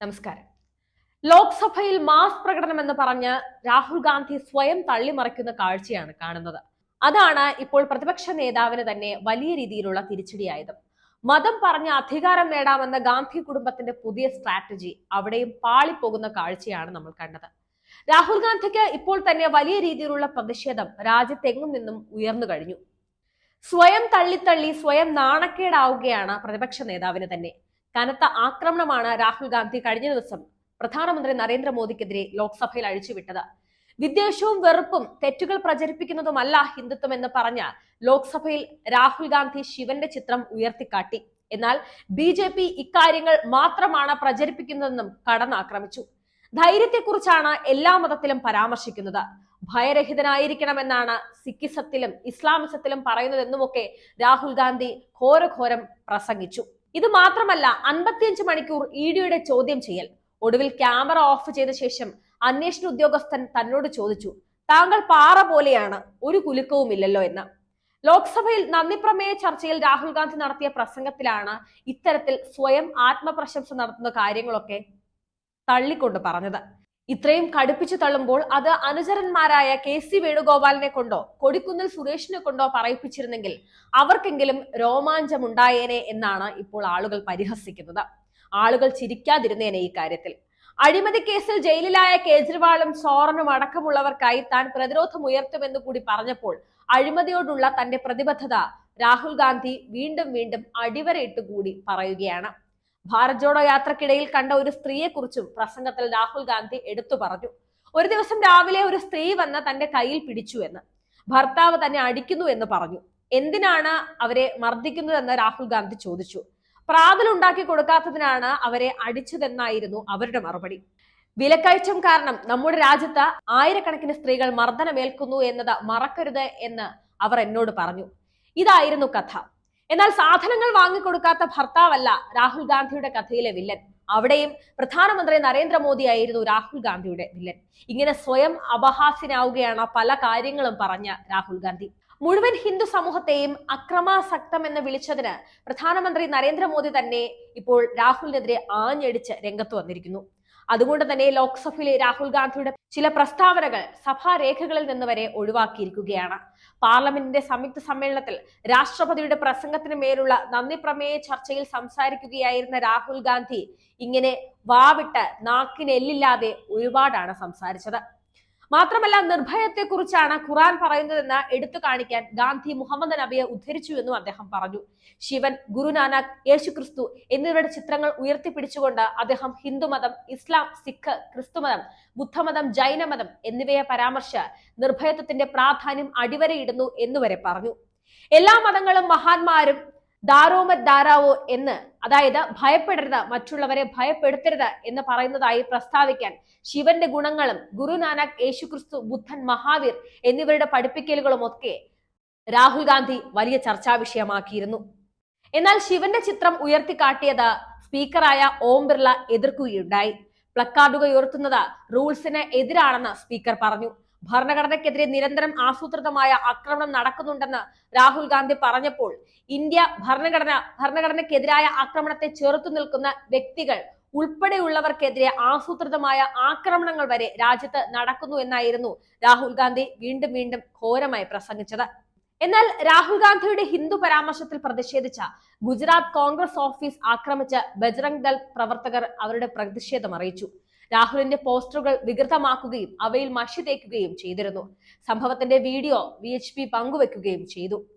നമസ്കാരം. ലോക്സഭയിൽ മാസ് പ്രകടനം എന്ന് പറഞ്ഞ് രാഹുൽ ഗാന്ധി സ്വയം തള്ളിമറിക്കുന്ന കാഴ്ചയാണ് കാണുന്നത്. അതാണ് ഇപ്പോൾ പ്രതിപക്ഷ നേതാവിന് തന്നെ വലിയ രീതിയിലുള്ള തിരിച്ചടിയായത്. മതം പറഞ്ഞ് അധികാരം നേടാമെന്ന ഗാന്ധി കുടുംബത്തിന്റെ പുതിയ സ്ട്രാറ്റജി അവിടെയും പാളിപ്പോകുന്ന കാഴ്ചയാണ് നമ്മൾ കണ്ടത്. രാഹുൽ ഗാന്ധിക്ക് ഇപ്പോൾ തന്നെ വലിയ രീതിയിലുള്ള പ്രതിഷേധം രാജ്യത്തെങ്ങും നിന്നും ഉയർന്നു കഴിഞ്ഞു. സ്വയം തള്ളിത്തള്ളി സ്വയം നാണക്കേടാവുകയാണ് പ്രതിപക്ഷ നേതാവിന് തന്നെ. കനത്ത ആക്രമണമാണ് രാഹുൽ ഗാന്ധി കഴിഞ്ഞ ദിവസം പ്രധാനമന്ത്രി നരേന്ദ്രമോദിക്കെതിരെ ലോക്സഭയിൽ അഴിച്ചുവിട്ടത്. വിദ്വേഷവും വെറുപ്പും തെറ്റുകൾ പ്രചരിപ്പിക്കുന്നതുമല്ല ഹിന്ദുത്വം എന്ന് പറഞ്ഞ ലോക്സഭയിൽ രാഹുൽ ഗാന്ധി ശിവന്റെ ചിത്രം ഉയർത്തിക്കാട്ടി. എന്നാൽ ബി ജെ പി ഇക്കാര്യങ്ങൾ മാത്രമാണ് പ്രചരിപ്പിക്കുന്നതെന്നും കടന്നാക്രമിച്ചു. ധൈര്യത്തെക്കുറിച്ചാണ് എല്ലാ മതത്തിലും പരാമർശിക്കുന്നത്. ഭയരഹിതനായിരിക്കണമെന്നാണ് സിക്കിസത്തിലും ഇസ്ലാമിസത്തിലും പറയുന്നതെന്നുമൊക്കെ രാഹുൽ ഗാന്ധി ഘോരഘോരം പ്രസംഗിച്ചു. ഇത് മാത്രമല്ല അൻപത്തിയഞ്ച് മണിക്കൂർ ഇ ഡിയുടെ ചോദ്യം ചെയ്യൽ. ഒടുവിൽ ക്യാമറ ഓഫ് ചെയ്ത ശേഷം അന്വേഷണ ഉദ്യോഗസ്ഥൻ തന്നോട് ചോദിച്ചു താങ്കൾ പാറ പോലെയാണ് ഒരു കുലുക്കവും ഇല്ലല്ലോ എന്ന്. ലോക്സഭയിൽ നന്ദിപ്രമേയ ചർച്ചയിൽ രാഹുൽ ഗാന്ധി നടത്തിയ പ്രസംഗത്തിലാണ് ഇത്തരത്തിൽ സ്വയം ആത്മപ്രശംസ നടത്തുന്ന കാര്യങ്ങളൊക്കെ തള്ളിക്കൊണ്ട് പറഞ്ഞത്. ഇത്രയും കടുപ്പിച്ചു തള്ളുമ്പോൾ അത് അനുചരന്മാരായ കെ സി വേണുഗോപാലിനെ കൊണ്ടോ കൊടിക്കുന്നിൽ സുരേഷിനെ കൊണ്ടോ പറയിപ്പിച്ചിരുന്നെങ്കിൽ അവർക്കെങ്കിലും രോമാഞ്ചമുണ്ടായേനെ എന്നാണ് ഇപ്പോൾ ആളുകൾ പരിഹസിക്കുന്നത്. ആളുകൾ ചിരിക്കാതിരുന്നേനെ ഈ കാര്യത്തിൽ. അഴിമതി കേസിൽ ജയിലിലായ കേജ്രിവാളും സോറനും അടക്കമുള്ളവർക്കായി താൻ പ്രതിരോധം ഉയർത്തുമെന്ന് കൂടി പറഞ്ഞപ്പോൾ അഴിമതിയോടുള്ള തന്റെ പ്രതിബദ്ധത രാഹുൽ ഗാന്ധി വീണ്ടും വീണ്ടും അടിവരയിട്ട് കൂടി പറയുകയാണ്. ഭാരത് ജോഡോ യാത്രക്കിടയിൽ കണ്ട ഒരു സ്ത്രീയെക്കുറിച്ചും പ്രസംഗത്തിൽ രാഹുൽ ഗാന്ധി എടുത്തു പറഞ്ഞു. ഒരു ദിവസം രാവിലെ ഒരു സ്ത്രീ വന്ന് തന്റെ കയ്യിൽ പിടിച്ചു എന്ന്. ഭർത്താവ് തന്നെ അടിക്കുന്നു എന്ന് പറഞ്ഞു. എന്തിനാണ് അവരെ മർദ്ദിക്കുന്നതെന്ന് രാഹുൽ ഗാന്ധി ചോദിച്ചു. പ്രാതലുണ്ടാക്കി കൊടുക്കാത്തതിനാണ് അവരെ അടിച്ചതെന്നായിരുന്നു അവരുടെ മറുപടി. വിലക്കയറ്റം കാരണം നമ്മുടെ രാജ്യത്ത് ആയിരക്കണക്കിന് സ്ത്രീകൾ മർദ്ദനമേൽക്കുന്നു എന്നത് മറക്കരുത് എന്ന് അവർ എന്നോട് പറഞ്ഞു. ഇതായിരുന്നു കഥ. എന്നാൽ സാധനങ്ങൾ വാങ്ങിക്കൊടുക്കാത്ത ഭർത്താവല്ല രാഹുൽ ഗാന്ധിയുടെ കഥയിലെ വില്ലൻ. അവിടെയും പ്രധാനമന്ത്രി നരേന്ദ്രമോദി ആയിരുന്നു രാഹുൽ ഗാന്ധിയുടെ വില്ലൻ. ഇങ്ങനെ സ്വയം അപഹാസ്യനാവുകയാണ് പല കാര്യങ്ങളും പറഞ്ഞ രാഹുൽ ഗാന്ധി. മുഴുവൻ ഹിന്ദു സമൂഹത്തെയും അക്രമാസക്തം എന്ന് വിളിച്ചതിന് പ്രധാനമന്ത്രി നരേന്ദ്രമോദി തന്നെ ഇപ്പോൾ രാഹുലിനെതിരെ ആഞ്ഞടിച്ച് രംഗത്ത് വന്നിരിക്കുന്നു. അതുകൊണ്ട് തന്നെ ലോക്സഭയിലെ രാഹുൽ ഗാന്ധിയുടെ ചില പ്രസ്താവനകൾ സഭാരേഖകളിൽ നിന്ന് വരെ ഒഴിവാക്കിയിരിക്കുകയാണ്. പാർലമെന്റിന്റെ സംയുക്ത സമ്മേളനത്തിൽ രാഷ്ട്രപതിയുടെ പ്രസംഗത്തിന് മേലുള്ള നന്ദി പ്രമേയ ചർച്ചയിൽ സംസാരിക്കുകയായിരുന്ന രാഹുൽ ഗാന്ധി ഇങ്ങനെ വാവിട്ട് നാക്കിനെല്ലില്ലാതെ ഒരുപാടാണ് സംസാരിച്ചത്. മാത്രമല്ല നിർഭയത്തെക്കുറിച്ചാണ് ഖുറാൻ പറയുന്നതെന്ന് എടുത്തു കാണിക്കാൻ ഗാന്ധി മുഹമ്മദ് നബിയെ ഉദ്ധരിച്ചു എന്നും അദ്ദേഹം പറഞ്ഞു. ശിവൻ ഗുരുനാനക് യേശുക്രിസ്തു എന്നിവരുടെ ചിത്രങ്ങൾ ഉയർത്തിപ്പിടിച്ചുകൊണ്ട് അദ്ദേഹം ഹിന്ദുമതം ഇസ്ലാം സിഖ് ക്രിസ്തുമതം ബുദ്ധമതം ജൈനമതം എന്നിവയെ പരാമർശ നിർഭയത്വത്തിന്റെ പ്രാധാന്യം അടിവരയിടുന്നു എന്നുവരെ പറഞ്ഞു. എല്ലാ മതങ്ങളും മഹാന്മാരും ദാരോമത് ദാരാവോ എന്ന് അതായത് ഭയപ്പെടരുത് മറ്റുള്ളവരെ ഭയപ്പെടുത്തരുത് എന്ന് പറയുന്നതായി പ്രസ്താവിക്കാൻ ശിവന്റെ ഗുണങ്ങളും ഗുരുനാനക് യേശുക്രിസ്തു ബുദ്ധൻ മഹാവീർ എന്നിവരുടെ പഠിപ്പിക്കലുകളും ഒക്കെ രാഹുൽ ഗാന്ധി വലിയ ചർച്ചാ വിഷയമാക്കിയിരുന്നു. എന്നാൽ ശിവന്റെ ചിത്രം ഉയർത്തിക്കാട്ടിയത് സ്പീക്കറായ ഓം ബിർള എതിർക്കുകയുണ്ടായി. പ്ലക്കാർഡുകൾ ഉയർത്തുന്നത് റൂൾസിന് എതിരാണെന്ന് സ്പീക്കർ പറഞ്ഞു. ഭരണഘടനയ്ക്കെതിരെ നിരന്തരം ആസൂത്രിതമായ ആക്രമണം നടക്കുന്നുണ്ടെന്ന് രാഹുൽ ഗാന്ധി പറഞ്ഞപ്പോൾ ഇന്ത്യ ഭരണഘടന ഭരണഘടനയ്ക്കെതിരായ ആക്രമണത്തെ ചെറുത്തു നിൽക്കുന്ന വ്യക്തികൾ ഉൾപ്പെടെയുള്ളവർക്കെതിരെ ആസൂത്രിതമായ ആക്രമണങ്ങൾ വരെ രാജ്യത്ത് നടക്കുന്നു എന്നായിരുന്നു രാഹുൽ ഗാന്ധി വീണ്ടും വീണ്ടും ഘോരമായി പ്രസംഗിച്ചത്. എന്നാൽ രാഹുൽ ഗാന്ധിയുടെ ഹിന്ദു പരാമർശത്തിൽ പ്രതിഷേധിച്ച ഗുജറാത്ത് കോൺഗ്രസ് ഓഫീസ് ആക്രമിച്ച ബജ്രംഗ് ദൾ പ്രവർത്തകർ അവരുടെ പ്രതിഷേധം അറിയിച്ചു. രാഹുലിന്റെ പോസ്റ്ററുകൾ വികൃതമാക്കുകയും അവയിൽ മഷി തേക്കുകയും ചെയ്തിരുന്നു. സംഭവത്തിന്റെ വീഡിയോ വി പങ്കുവെക്കുകയും ചെയ്തു.